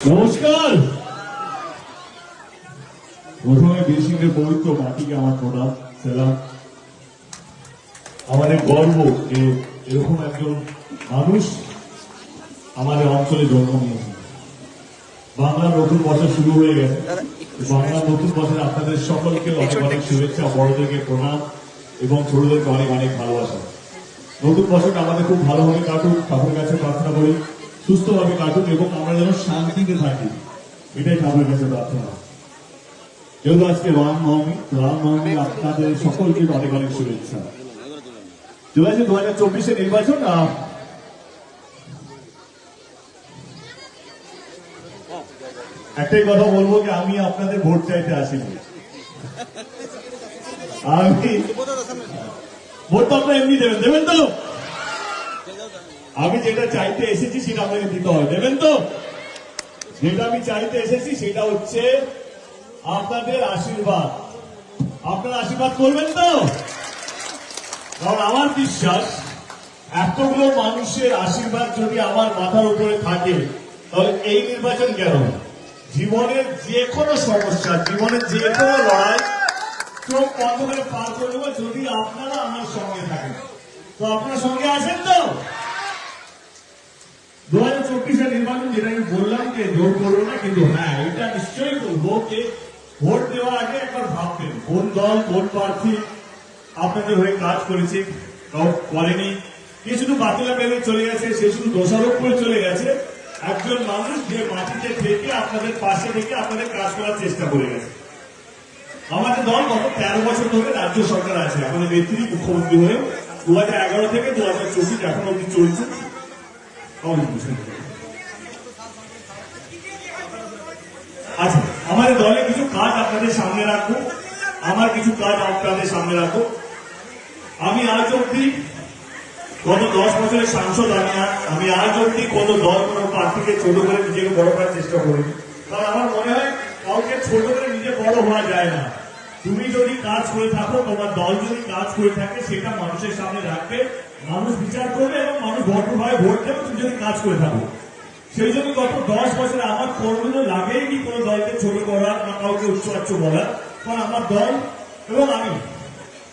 নমস্কার। প্রথমে বীরসিংহের পবিত্র মাটিকে আমার প্রণাম, সেলাম। আমাদের গর্ব যে এরকম একজন মানুষ আমাদের অঞ্চলে জন্ম নিয়েছে বাংলার নতুন বছর শুরু হয়ে গেছে। বাংলার নতুন বছরে আপনাদের সকলকে অনেক অনেক শুভেচ্ছা, বড়দেরকে প্রণাম এবং ছোটদেরকে অনেক অনেক ভালোবাসা। নতুন বছরটা আমাদের খুব ভালোভাবে কাটুক, ঠাকুরের কাছে প্রার্থনা করি। সুস্থভাবে কাটুক এবং আমরা যেন শান্তিতে থাকি। এটাই ঠাকুরের কাছে প্রার্থনা। যেহেতু আজকে রাম নবমী রাম নবমী আপনাদের সকলকে অনেক অনেক শুভেচ্ছা। দু হাজার চব্বিশে নির্বাচন একটাই কথা বলব যে আমি আপনাদের ভোট চাইতে আসিনি। আমি ভোট তো আপনারা এমনি দেবেন দেবেন তো? আমি যেটা চাইতে এসেছি সেটা আপনাকে দিতে হবে, দেবেন তো? যেটা আমি চাইতে এসেছি সেটা হচ্ছে আপনাদের আশীর্বাদ। আপনারা আশীর্বাদ করবেন তো? কারণ আমার বিশ্বাস, এতগুলো মানুষের আশীর্বাদ যদি আমার মাথার উপরে থাকে, তাহলে এই নির্বাচন কেন? জীবনের যে কোনো সমস্যা, জীবনের যে কোনো লড়াই, চোখ বন্ধ করে পার করে দেবো যদি আপনারা আমার সঙ্গে থাকেন। তো আপনার সঙ্গে আছেন তো? দু হাজার চব্বিশের নির্বাচন যেটা আমি বললাম যে জোর করব না, কিন্তু হ্যাঁ এটা নিশ্চয়ই করব যে ভোট দেওয়ার আগে একবার ভাববেন, কোন দল, কোন প্রার্থী আপনাদের হয়ে কাজ করেছে করেনি কে শুধু বাতিলা পেলে চলে গেছে, সে শুধু দোষারোপ করে চলে গেছে। একজন মানুষ যে মাটিতে থেকে আপনাদের পাশে থেকে আপনাদের কাজ করার চেষ্টা করে গেছে। আমাদের দল গত তেরো বছর ধরে রাজ্য সরকার আছে, আমাদের নেত্রী মুখ্যমন্ত্রী হয়ে দু হাজার এগারো থেকে দু হাজার চব্বিশ এখন অব্দি চলছে? আচ্ছা আমাদের দলে কিছু কাজ আপনাদের সামনে রাখব। আমার কিছু কাজ আপনাদের সামনে রাখব। আমি আজ অব্দি গত দশ বছরের সাংসদ আমি আমি আজ অব্দি কোনো দল, কোনো প্রার্থীকে ছোট করে নিজেকে বড় করার চেষ্টা করিনি। কারণ আমার মনে হয় কাউকে ছোট করে নিজে বড় হওয়া যায় না। তুমি যদি কাজ করে থাকো, তোমার দল যদি কাজ করে থাকে, সেটা মানুষের সামনে রাখবে। মানুষ বিচার করবে এবং মানুষ ভদ্রভাবে ভোট দেবে, তুমি যদি কাজ করে থাকো। সেই জন্য গত দশ বছরে আমার কোনোদিনও লাগেইনি কোনো দলকে ছোট করা বা কাউকে উচ্চ বলা। কারণ আমার দল এবং আমি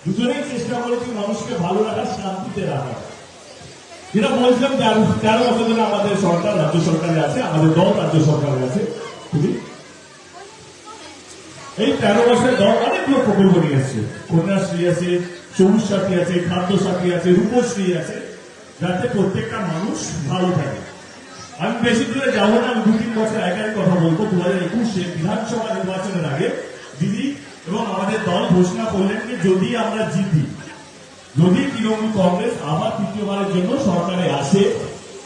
দুজনেই চেষ্টা করেছি মানুষকে ভালো রাখার, শান্তিতে রাখা যেটা বলছিলাম, তেরো বছর ধরে আমাদের সরকার, রাজ্য সরকারে আছে, আমাদের দল রাজ্য সরকারে আছে। খুবই এই তেরো বছরের দল অনেকগুলো প্রকল্প নিয়ে এসছে। কন্যাশ্রী আছে সবুজ সাথী আছে খাদ্য সাথী আছে, রূপশ্রী আছে। যাতে প্রত্যেকটা মানুষ ভালো থাকে। আমি বেশি দূরে যাব না, আমি দু তিন বছর আগে কথা বলব। দু হাজার একুশে বিধানসভা নির্বাচনের আগে দিদি এবং আমাদের দল ঘোষণা করলেন যে যদি আমরা জিতি, যদি তৃণমূল কংগ্রেস আবার তৃতীয়বারের জন্য সরকারে আসে,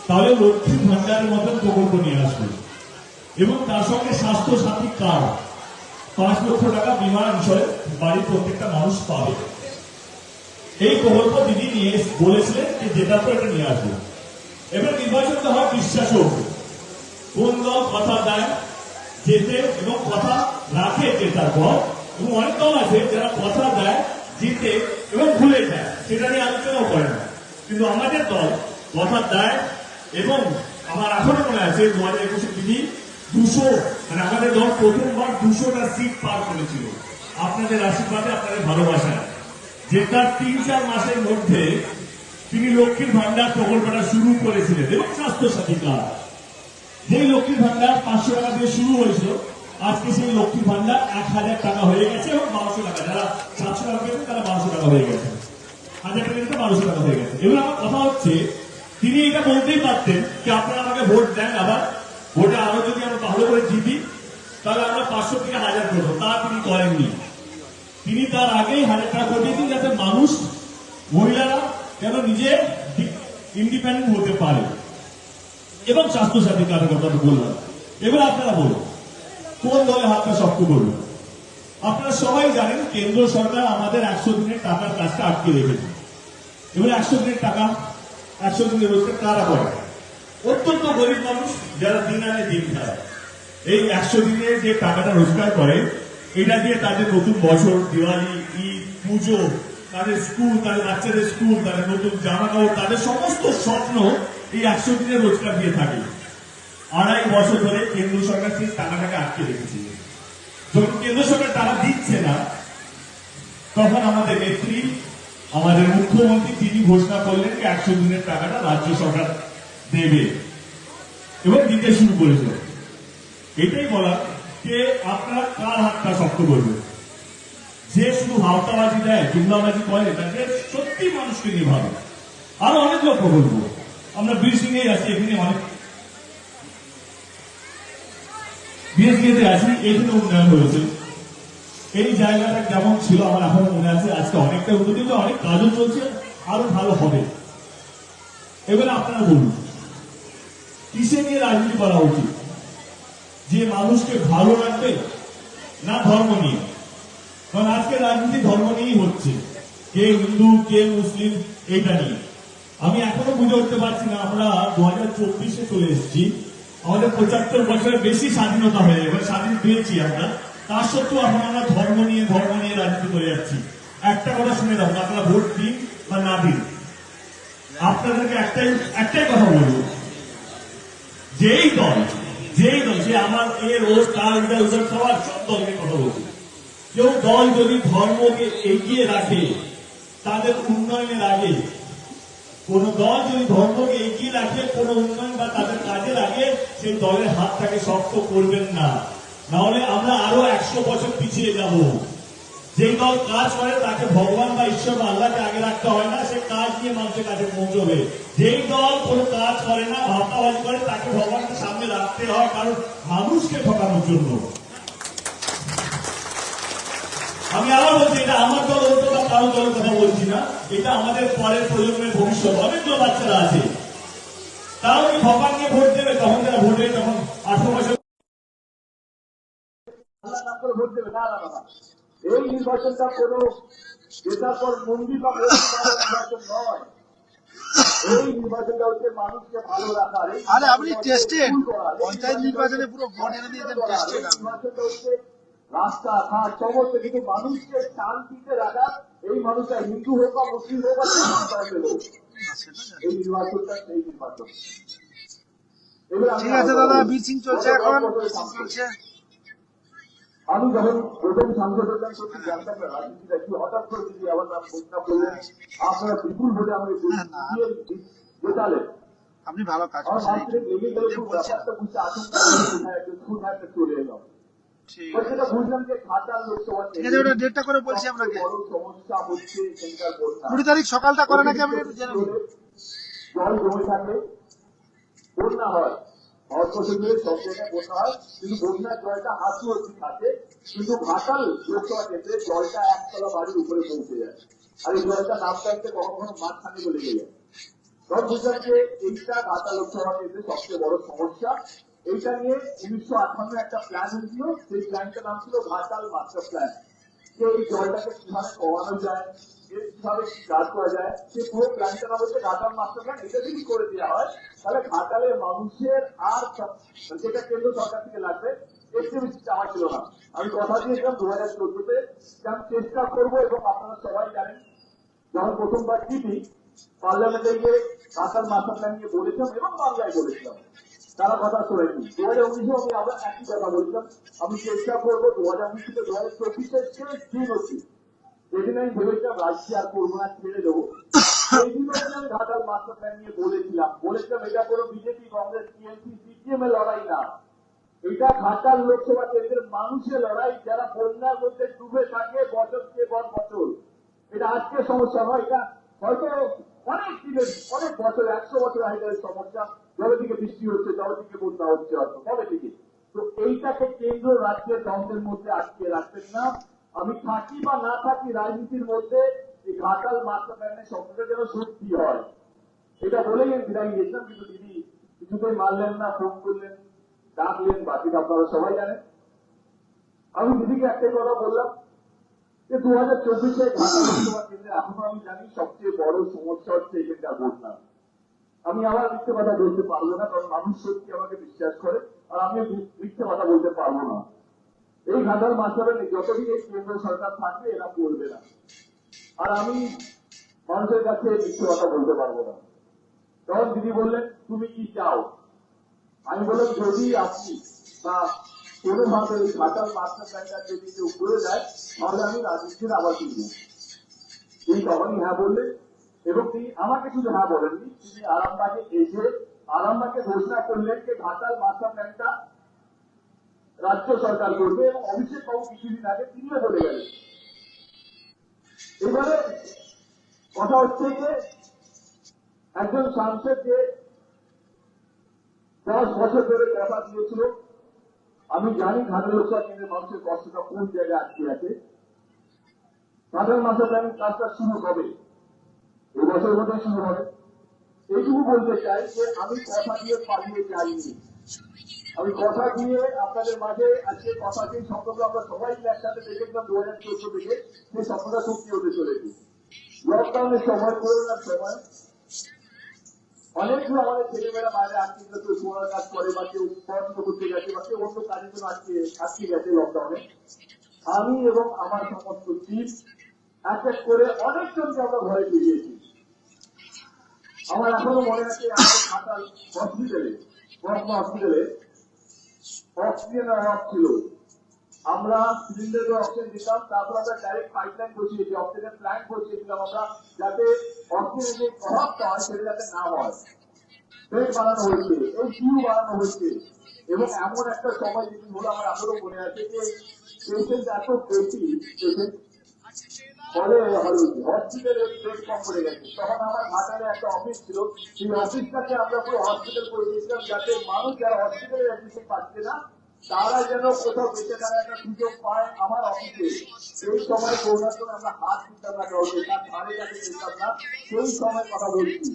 তাহলে লক্ষ্মী ভান্ডারের মতন প্রকল্প নিয়ে আসবে। এবং তার সঙ্গে স্বাস্থ্য সাথী কার্ড পাঁচ লক্ষ টাকা বিমা বিষয়ে বাড়ির প্রত্যেকটা মানুষ পাবে। এই প্রকল্প দিদি নিয়ে বলেছিলেন যে জেতার পর এটা নিয়ে আসবে। এবার নির্বাচন নির্বাচনটা হয় বিশ্বাসও কোন দল কথা দেয় যেতে এবং কথা রাখে জেতার পর এবং অনেক দল আছে যারা কথা দেয়, জিতে এবং ভুলে যায়। সেটা নিয়ে আলোচনাও করে না। কিন্তু আমাদের দল কথা দেয় এবং আমার এখনও মনে আছে দু হাজার একুশে তিনি দুশো মানে আমাদের দল প্রথমবার দুশোটা সিট পার করেছিল। আপনাদের আশীর্বাদে, আপনাদের ভালোবাসায়। যেটার তিন, চার মাসের মধ্যে তিনি লক্ষ্মীর ভান্ডার প্রকল্পটা শুরু করেছিলেন। এবং স্বাস্থ্য সাথী কার্ড। যেই লক্ষ্মীর ভান্ডার পাঁচশো টাকা দিয়ে শুরু হয়েছিল, আজকে সেই লক্ষ্মীর ভান্ডার এক হাজার টাকা হয়ে গেছে এবং বারোশো টাকা। যারা সাতশো টাকা পেয়েছেন, তারা বারোশো টাকা হয়ে গেছে। হাজার টাকা দিতে বারোশো টাকা হয়ে গেছে। এবার আমার কথা হচ্ছে, তিনি এটা বলতেই পারতেন যে আপনারা আমাকে ভোট দেন, আবার ভোটে আরও যদি আমরা ভালো করে জিতি তাহলে আমরা পাঁচশো থেকে হাজার করব তা তিনি করেননি তিনি তার আগেই হাজার টাকা করে দিয়েছেন যাতে মানুষ, মহিলারা যেন নিজে ইন্ডিপেন্ডেন্ট হতে পারে। এবং স্বাস্থ্য সাথী কার্ডের কথা বললাম। এবার আপনারা বলুন, কোন দলে হাতটা শক্ত করবে? আপনারা সবাই জানেন, কেন্দ্র সরকার আমাদের একশো দিনের টাকার কাজটা আটকে রেখেছে। এবার একশো দিনের টাকা, একশো দিনের রোজগার কারা করে? অত্যন্ত গরিব মানুষ, যারা দিন আনে দিন খায়। এই একশো দিনের যে টাকাটা রোজগার করে, এটা দিয়ে তাদের নতুন বছর, দিওয়ালি, ঈদ, পুজো, তাদের স্কুল, তাদের বাচ্চাদের স্কুল, তাদের নতুন জামা কাপড় তাদের সমস্ত স্বপ্ন এই একশো দিনের রোজগার দিয়ে থাকে। আড়াই বছর ধরে কেন্দ্র সরকার সেই টাকাটাকে আটকে রেখেছিল যখন কেন্দ্র সরকার টাকা দিচ্ছে না, তখন আমাদের নেত্রী, আমাদের মুখ্যমন্ত্রী, তিনি ঘোষণা করলেন যে একশো দিনের টাকাটা রাজ্য সরকার দেবে এবং দিতে শুরু করেছিল এটাই বলা যে আপনার কার হাতটা শক্ত করবে? যে শুধু হাওতাবাজি দেয় জুমলাবাজি করে, তাকে সত্যি মানুষকে নিয়ে ভাবে। আরও অনেক লক্ষ্য করব। আমরা বীর সিংহে আছি, এখানে অনেক বিএসপিতে আছি, এখানে উন্নয়ন হয়েছে। এই জায়গাটা কেমন ছিল, আমার এখনও মনে আছে, আজকে অনেকটা উন্নতি অনেক কাজও চলছে, আরও ভালো হবে। এবারে আপনারা বলুন, কিসে নিয়ে রাজনীতি করা উচিত? যে মানুষকে ভালো রাখবে, না ধর্ম নিয়ে। কারণ আজকে রাজনীতি ধর্ম নিয়েই হচ্ছে। কে হিন্দু, কে মুসলিম, এইটা নিয়ে। আমি এখনও বুঝে উঠতে পারছি না, আমরা দু হাজার চব্বিশে চলে এসেছি। আমাদের পঁচাত্তর বছরের বেশি স্বাধীনতা হয়ে এবার স্বাধীন পেয়েছি আমরা। তার সত্ত্বেও এখন আমরা ধর্ম নিয়ে ধর্ম নিয়ে রাজনীতি করে যাচ্ছি। একটা কথা শুনে রাখুন আপনারা ভোট দিন বা না দিন। আপনাদেরকে একটাই একটাই কথা বলব। যেই দল দল আমার এর ওর তার ওদের সবার সব দলকে কথা বলছি। কেউ দল যদি ধর্মকে এগিয়ে রাখে, তাদের উন্নয়নের আগে, কোন দল যদি ধর্মকে এগিয়ে রাখে, কোন উন্নয়ন বা তাদের কাজে লাগে সেই দলের হাতটাকে শক্ত করবেন না। নাহলে আমরা আরও একশো বছর পিছিয়ে যাব। যেই দল কাজ করে, তাকে ভগবান বা ঈশ্বর বা আল্লাহকে আগে রাখতে হয় না, সে কাজ নিয়ে মানুষের কাছে পৌঁছবে। যেই দল কোনো কাজ করে না, ভাবনাবাজি করে, তাকে ভগবানকে সামনে রাখতে হয় কারণ মানুষকে ঠকানোর জন্য। আমি আবার বলছি, এটা আমার দল ওর বা কারও দলের কথা বলছি না, এটা আমাদের পরের প্রজন্মের ভবিষ্যৎ। অনেকগুলো বাচ্চারা আছে। তাও কি ভগবানকে ভোট দেবে, তখন তারা ভোট তখন আঠারো বছর আল্লাহ ভোট দেবে, না। এই নির্বাচনটা কোন যেটার পর মন্দির বা নির্বাচন নয় আরে আপনি পঞ্চায়েত নির্বাচনে পুরো ভোট এনে দিয়েছেন সমস্ত কিন্তু মানুষকে শান্তিতে রাখা। এই মানুষটা হিন্দু হোক বা মুসলিম হোক বা যে কোনো ধর্মের হোক এই নির্বাচনটা সেই নির্বাচন। ঠিক আছে দাদা বীর সিং চলছে এখন। চলছে। আমি যখন প্রথম সাংসদ হলাম সত্যি জানতাম না রাজনীতিটা কি হঠাৎ করে যদি আমার নাম ঘোষণা করলেন আপনারা বিপুল ভোটে আমাকে। জেতালেন। আপনি ভালো কাজ হ্যাঁ এলাম। ঠিক আছে। ওটা ডেটটা করে বলছি আপনাকে। কুড়ি তারিখ সকালটা করে নাকি আপনি একটু জেনে জল জমে থাকে বন্যা হয়। সবচেয়ে বড় সমস্যা। এইটা নিয়ে উনিশশো আঠান্ন একটা প্ল্যান হয়েছিল। সেই প্ল্যানটার নাম ছিল ঘাটাল মাস্টার প্ল্যান যে এই জলটাকে কীভাবে কমানো যায়? আমি কথা দিয়েছিলাম দু হাজার চোদ্দতে আমি চেষ্টা করব এবং আপনারা সবাই জানেন, যখন প্রথমবার টিভি পার্লামেন্টে গিয়ে ঘাটাল মাস্টার প্ল্যান নিয়ে বলেছিলাম এবং বাংলায় বলেছিলাম। তারা কথা শোনেনি দু হাজার উনিশে আমি আবার একই কথা বলছিলাম। আমি চেষ্টা করব দু হাজার উনিশ থেকে দু হাজার চব্বিশের শেষ দিন হচ্ছে যেদিন একশো বছর যবে বৃষ্টি হচ্ছে, তবে থেকে থেকে। তো এইটাকে কেন্দ্র রাজ্যের দ্বন্দ্বের মধ্যে আটকে রাখবেন না। আমি থাকি বা না থাকি রাজনীতির মধ্যে এই ঘাটাল মাস্টার প্ল্যানের স্বপ্নটা যেন সত্যি হয়। এটা বলেই আমি নিয়েছিলাম, কিন্তু দিদি কিছুতেই মারলেন না, ফোন করলেন, ডাকলেন, বাকিটা আপনারা সবাই জানেন। আমি দিদিকে একটাই কথা বললাম যে দু হাজার চব্বিশে ঢাকা লোকসভা কেন্দ্রে এখনও আমি জানি সবচেয়ে বড় সমস্যা হচ্ছে এখানকার বন্যা আমি আবার মিথ্যে কথা বলতে পারব না, কারণ মানুষ সত্যি আমাকে বিশ্বাস করে, আর আমি মিথ্যে কথা বলতে পারব না। এই ঘাটাল মাস্টারের যতদিন এই কেন্দ্র সরকার থাকবে, এরা করবে না। আর আমি মানুষের কাছে মিথ্যে কথা বলতে পারব না। তখন দিদি বললেন, তুমি কি চাও? আমি বললাম, যদি আপনি বা কোনোভাবে এই ঘাটাল মাস্টার প্ল্যানটা যদি কেউ করে দেয়, তাহলে আমি রাজনীতির আবার কিনবো তিনি তখনই হ্যাঁ বললেন, এবং তিনি আমাকে শুধু হ্যাঁ বলেননি, তিনি আরামবাগে এসে আরামবাগে ঘোষণা করলেন যে ঘাটাল মাস্টার প্ল্যানটা রাজ্য সরকার করবে এবং অভিষেক বাবু কিছুদিন আগে তিনিও বলে গেলেন। এবারে কথা হচ্ছে যে একজন সাংসদ যে দশ বছর ধরে কথা দিয়েছিল, আমি জানি ঘাটের লোকসভা কেন্দ্রের মানুষের কষ্টটা কোন জায়গায় আটকে আছে। ঘাটের মাসে প্ল্যানিং কাজটা শুরু হবে, এই বছরের মধ্যে শুরু হবে। এইটুকু বলতে চাই যে আমি কথা দিয়ে পালিয়ে যাইনি। আমি কথা দিয়ে আপনাদের মাঝে আজকে কথা সেই স্বপ্নগুলো আমরা সবাই একসাথে দেখেছিলাম দু হাজার চোদ্দ থেকে। সেই স্বপ্নটা সত্যি হতে চলেছে। লকডাউনের সময়, করোনার সময় অনেকগুলো আমাদের ছেলেমেয়েরা বাইরে আটকে গেছে, কেউ পড়ার কাজ করে বা কেউ পড়াশোনা করতে গেছে বা কেউ অন্য কাজের জন্য আটকে আটকে গেছে লকডাউনে আমি এবং আমার সমস্ত টিম এক এক করে অনেকজনকে আমরা ঘরে ফিরিয়েছি। আমার এখনও মনে আছে, আমাদের খাতাল হসপিটালে বর্মা হসপিটালে অক্সিজেনের অভাব ছিল আমরা সিলিন্ডারে অক্সিজেন দিতাম, তারপর আমরা ডাইরেক্ট পাইপলাইন বসিয়েছি অক্সিজেন প্ল্যান্ট বসিয়েছিলাম আমরা, যাতে অক্সিজেন যে অভাবটা হয়, সেটা যাতে না হয়। বেড বানানো হয়েছে, এই কিউ বানানো হয়েছে। এবং এমন একটা সময়, যেদিন হলো আমার এখনও মনে আছে যে পেশেন্ট এত বেশি পেশেন্ট সেই তারা যেন কোথাও বেঁচে থাকার একটা সুযোগ পায় আমার অফিসে সেই সময় করোনার আমরা হাত দিতাম না কাউকে, তার ধারে কাছে যেতাম না। সেই সময় কথা বলছি।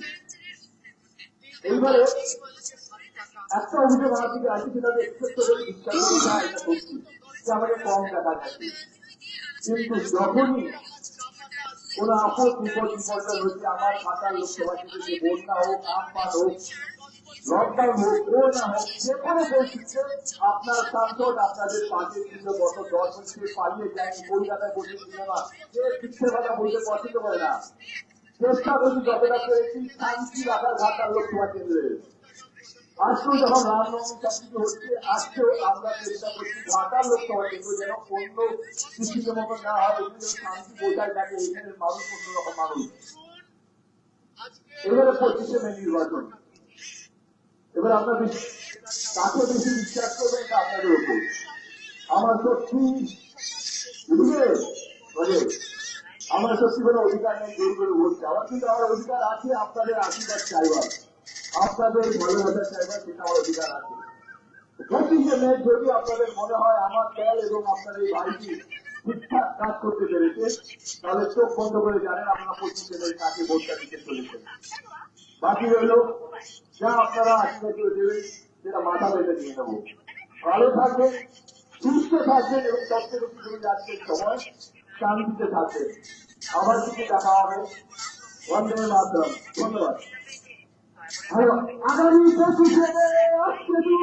এইবারে একটা অভিযোগ আমার দিকে আছে সেটা আমাকে কম কোন আপদ বিপদ বিপর্যয় হচ্ছে আমার খাতার লোকসভা থেকে বন্যা হোক আমপান হোক যে কোনো পরিস্থিতিতে আপনার সাংসদ আপনাদের পাশে ছিল গত দশ বসে সিনেমা সে মিথ্যে কথা বলতে না। চেষ্টা করি যতটা পেরেছি, শান্তি রাখার ঘাটার লোকসভা আমরা এবারে আপনার বেশি বেশি বিশ্বাস করবেন এটা আপনাদের উপর। আমার সত্যি, বুঝলে? আমার সত্যি কোনো অধিকার নেই চাওয়ার কিন্তু আমার অধিকার আছে, আপনাদের আশীর্বাদ চাইবার। আপনাদের ভালোবাসা চাইবার সেটা আমার অধিকার আছে। পঁচিশে যদি আপনাদের মনে হয় আমার দল এবং আপনাদের এই ভাইটি ঠিকঠাক কাজ করতে পেরেছে, তাহলে চোখ বন্ধ করে জানেন আপনারা পঁচিশে মে কাকে ভোটটা দিতে চলেছেন। বাকি রইল, যা আপনারা আশীর্বাদ করে দেবেন, সেটা মাথা পেতে নিয়ে নেব। ভালো থাকবেন, সুস্থ থাকবেন এবং সবচেয়ে বেশি করে আজকের সময়, শান্তিতে থাকবেন। আবার কিছু দেখা হবে। বন্দে মাধ্যম ধন্যবাদ। আর আগামী পঁচিশে মে আজকে দিন